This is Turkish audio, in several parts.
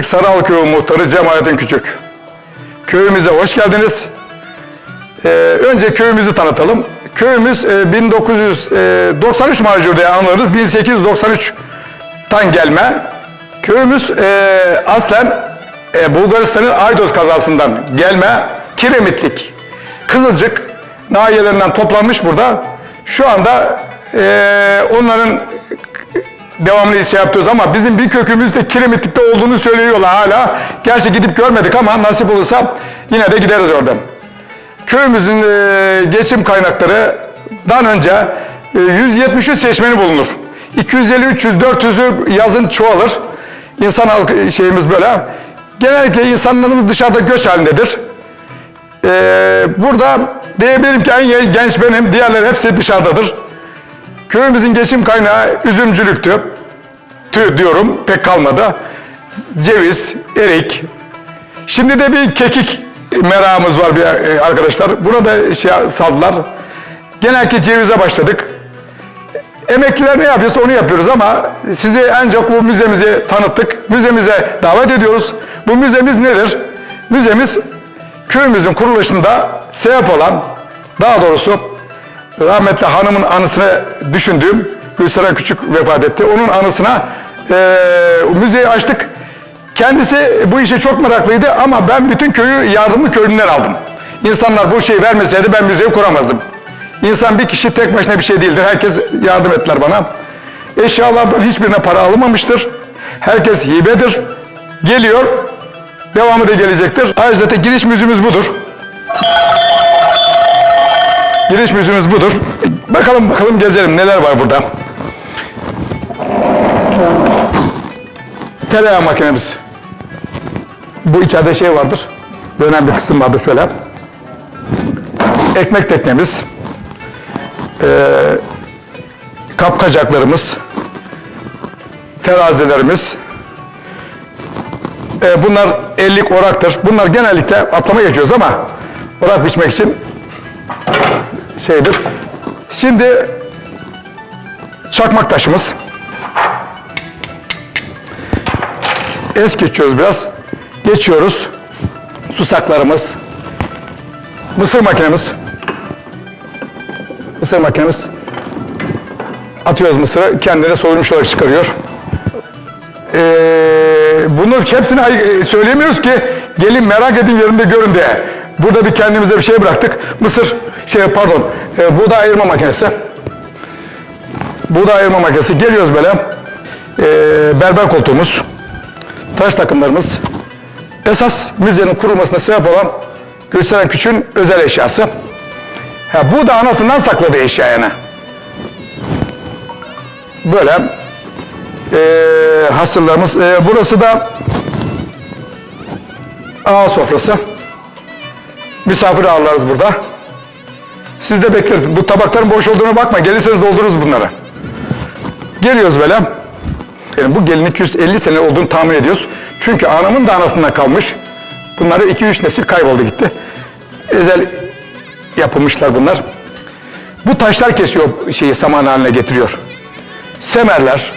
İznik Sarıal Köyü Muhtarı Cemalettin Küçük. Köyümüze hoş geldiniz. Ee, önce köyümüzü tanıtalım. Köyümüz e, 1993 macur diye anlarız. 1893'tan gelme. Köyümüz e, aslen e, Bulgaristan'ın Aydos kazasından gelme Kiremitlik, Kızılcık nahiyelerinden toplanmış burada. Şu anda e, onların devamlı şey yapıyoruz ama bizim bir kökümüz de Kiremitlik'te olduğunu söylüyorlar hala. Gerçi gidip görmedik ama nasip olursa yine de gideriz oradan. Köyümüzün e, geçim kaynaklarından önce e, 173 seçmeni bulunur. 250, 300, 400'ü yazın çoğalır. İnsan halkı şeyimiz böyle. Genellikle insanlarımız dışarıda göç halindedir. E, burada diyebilirim ki en genç benim, diğerleri hepsi dışarıdadır. Köyümüzün geçim kaynağı üzümcülüktü. Tüh diyorum, pek kalmadı. Ceviz, erik. Şimdi de bir kekik merakımız var bir e, arkadaşlar. Buna da şey saldılar. Genellikle cevize başladık. Emekliler ne yapıyorsa onu yapıyoruz ama sizi çok bu müzemizi tanıttık. Müzemize davet ediyoruz. Bu müzemiz nedir? Müzemiz köyümüzün kuruluşunda sebep olan, daha doğrusu rahmetli hanımın anısını düşündüğüm Gülseren Küçük vefat etti. Onun anısına e, müzeyi açtık. Kendisi bu işe çok meraklıydı ama ben bütün köyü yardımı köylüler aldım. İnsanlar bu şeyi vermeseydi ben müzeyi kuramazdım. İnsan bir kişi tek başına bir şey değildir. Herkes yardım ettiler bana. Eşyalardan hiçbirine para alınmamıştır. Herkes hibedir. Geliyor. Devamı da gelecektir. Ayrıca giriş müziğimiz budur. Giriş müziğimiz budur. Bakalım bakalım gezelim neler var burada. Tereyağı makinemiz. Bu içeride şey vardır. Dönen bir kısım vardır şöyle. Ekmek teknemiz. Ee, kapkacaklarımız. Terazilerimiz. Ee, bunlar ellik oraktır. Bunlar genellikle atlama geçiyoruz ama orak biçmek için şeydir. Şimdi çakmak taşımız. Es geçiyoruz biraz. Geçiyoruz. Susaklarımız. Mısır makinemiz. Mısır makinemiz. Atıyoruz mısırı. Kendine soyulmuş olarak çıkarıyor. Ee, bunu hepsini söyleyemiyoruz ki gelin merak edin yerinde görün diye. Burada bir kendimize bir şey bıraktık. Mısır, şey pardon, e, buğday ayırma makinesi. Buğday ayırma makinesi. Geliyoruz böyle. Ee, berber koltuğumuz. Taş takımlarımız. Esas müzenin kurulmasına sebep olan Gülseren Küçük'ün özel eşyası. Ha, bu da anasından sakladığı eşya yani. Böyle e, hasırlarımız. E, burası da ağa sofrası. Misafir ağırlarız burada. Siz de bekleriz. Bu tabakların boş olduğuna bakma. Gelirseniz doldururuz bunları. Geliyoruz böyle. Yani bu gelin 250 sene olduğunu tahmin ediyoruz. Çünkü anamın da anasından kalmış. Bunları 2-3 nesil kayboldu gitti. Özel yapılmışlar bunlar. Bu taşlar kesiyor şeyi saman haline getiriyor. Semerler,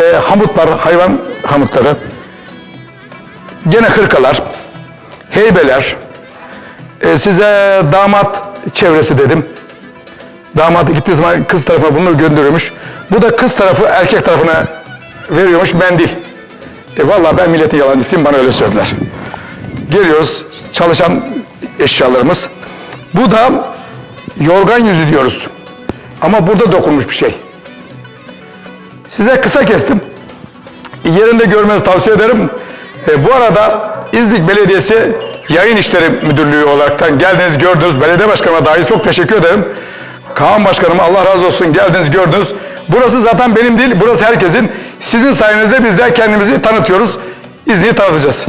e, hamutlar, hayvan hamutları, gene hırkalar, heybeler, e, size damat çevresi dedim. Damat gittiği zaman kız tarafına bunu gönderiyormuş. Bu da kız tarafı erkek tarafına veriyormuş mendil. E vallahi ben milletin yalancısıyım bana öyle söylediler. Geliyoruz çalışan eşyalarımız. Bu da yorgan yüzü diyoruz. Ama burada dokunmuş bir şey. Size kısa kestim. Yerinde görmenizi tavsiye ederim. E, bu arada İznik Belediyesi Yayın İşleri Müdürlüğü olaraktan geldiniz gördünüz. Belediye Başkanıma dahi çok teşekkür ederim. Kaan Başkanıma Allah razı olsun geldiniz gördünüz. Burası zaten benim değil, burası herkesin. Sizin sayenizde biz de kendimizi tanıtıyoruz. İznik'i tanıtacağız.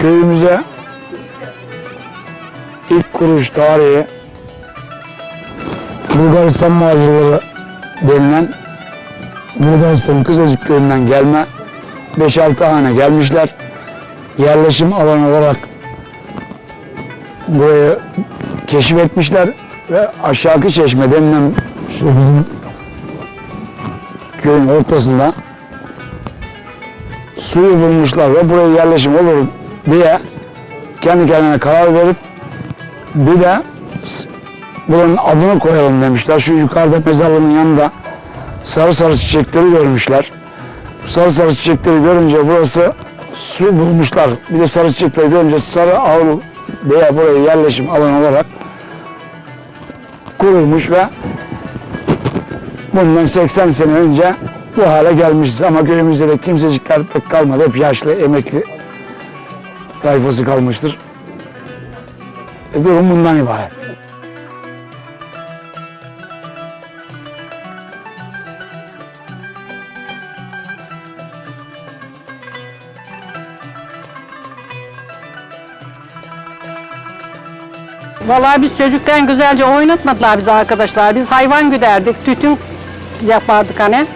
köyümüze ilk kuruş tarihi Bulgaristan macirleri denilen Bulgaristan'ın Kızılcık köyünden gelme 5-6 hane gelmişler. Yerleşim alanı olarak burayı keşfetmişler ve aşağıki çeşme denilen şu bizim köyün ortasında suyu bulmuşlar ve buraya yerleşim olur diye kendi kendine karar verip bir de buranın adını koyalım demişler. Şu yukarıda mezarlığın yanında sarı sarı çiçekleri görmüşler. Sarı sarı çiçekleri görünce burası su bulmuşlar. Bir de sarı çiçekleri görünce sarı avlu veya buraya yerleşim alanı olarak kurulmuş ve bundan 80 sene önce bu hale gelmişiz. Ama köyümüzde de kimsecikler pek kalmadı. Hep yaşlı, emekli tayfası kalmıştır. E, durum bundan ibaret. Vallahi biz çocukken güzelce oynatmadılar bizi arkadaşlar. Biz hayvan güderdik, tütün yapardık hani.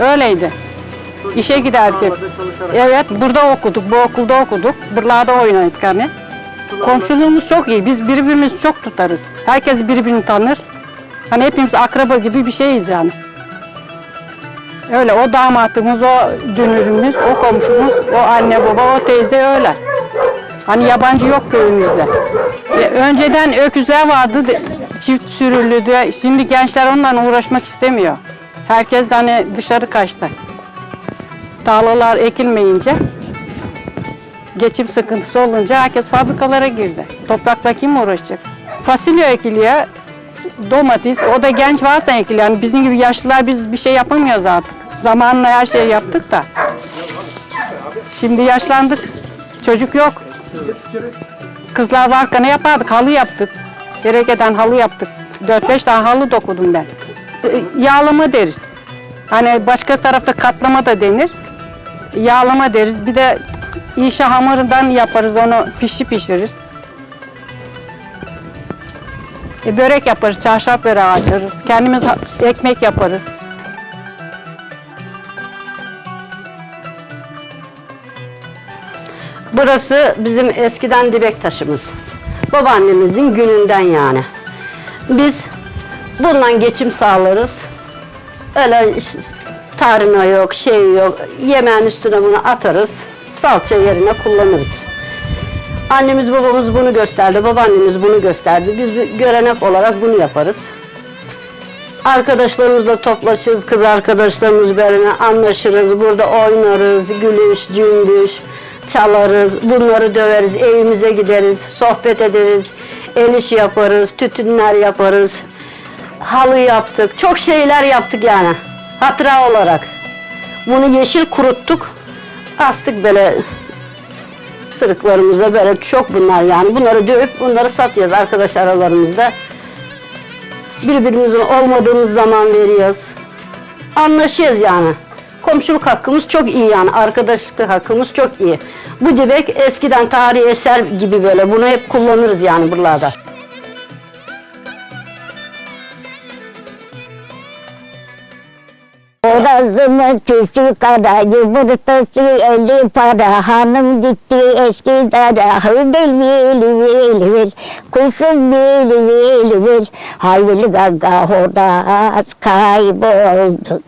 Öyleydi. İşe giderdik. hep. Evet, burada okuduk, bu okulda okuduk. Buralarda oynadık hani. Komşuluğumuz çok iyi. Biz birbirimizi çok tutarız. Herkes birbirini tanır. Hani hepimiz akraba gibi bir şeyiz yani. Öyle o damatımız, o dünürümüz, o komşumuz, o anne baba, o teyze öyle. Hani yabancı yok köyümüzde. E, önceden öküzler vardı, de- çift sürülüydü. Şimdi gençler onunla uğraşmak istemiyor. Herkes hani dışarı kaçtı. Tarlalar ekilmeyince, geçim sıkıntısı olunca herkes fabrikalara girdi. Toprakla kim uğraşacak? Fasulye ekiliyor, domates, o da genç varsa ekiliyor. Yani bizim gibi yaşlılar biz bir şey yapamıyoruz artık. Zamanla her şeyi yaptık da. Şimdi yaşlandık, çocuk yok. Kızlar varken ne yapardık? Halı yaptık. Gerekeden halı yaptık. 4-5 tane halı dokudum ben. E, Yağlama deriz. Hani başka tarafta katlama da denir. Yağlama deriz. Bir de inşa hamurundan yaparız onu pişi pişiririz. E, börek yaparız, çarşaf böreği açarız. Kendimiz ekmek yaparız. Burası bizim eskiden dibek taşımız. Babaannemizin gününden yani. Biz bundan geçim sağlarız. Öyle tarhana yok, şey yok. Yemeğin üstüne bunu atarız. Salça yerine kullanırız. Annemiz babamız bunu gösterdi, babaannemiz bunu gösterdi. Biz görenek olarak bunu yaparız. Arkadaşlarımızla toplaşırız, kız arkadaşlarımız böyle anlaşırız, burada oynarız, gülüş, cümbüş, çalarız, bunları döveriz, evimize gideriz, sohbet ederiz, el işi yaparız, tütünler yaparız, halı yaptık, çok şeyler yaptık yani, hatıra olarak. Bunu yeşil kuruttuk, astık böyle sırıklarımıza böyle çok bunlar yani. Bunları dövüp bunları satıyoruz arkadaş aralarımızda birbirimizin olmadığımız zaman veriyoruz. Anlaşıyoruz yani. Komşuluk hakkımız çok iyi yani. Arkadaşlık hakkımız çok iyi. Bu dibek eskiden tarihi eser gibi böyle. Bunu hep kullanırız yani buralarda. Borazımın tüsü kara, yumurtası eli para, hanım gitti eski dara, hıdıl veli veli vel, kuşum veli veli vel, hayveli gaga horoz kayboldu.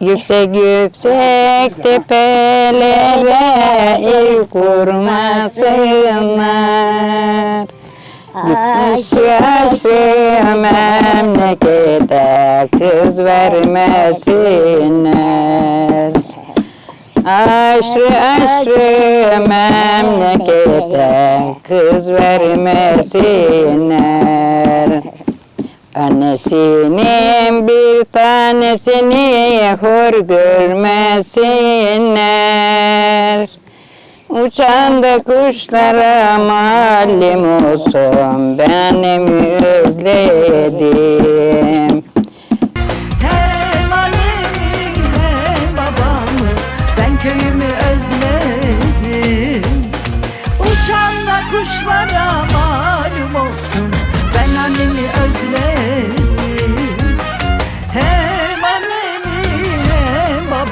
Yüksek yüksek tepelere ev kurmasınlar. Gitmiş yaşı memlekete kız vermesinler. Aşrı aşrı memlekete kız vermesinler. Annesinin bir tanesini hor görmesinler. Uçan da kuşlara malum olsun benim özledim.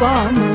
babam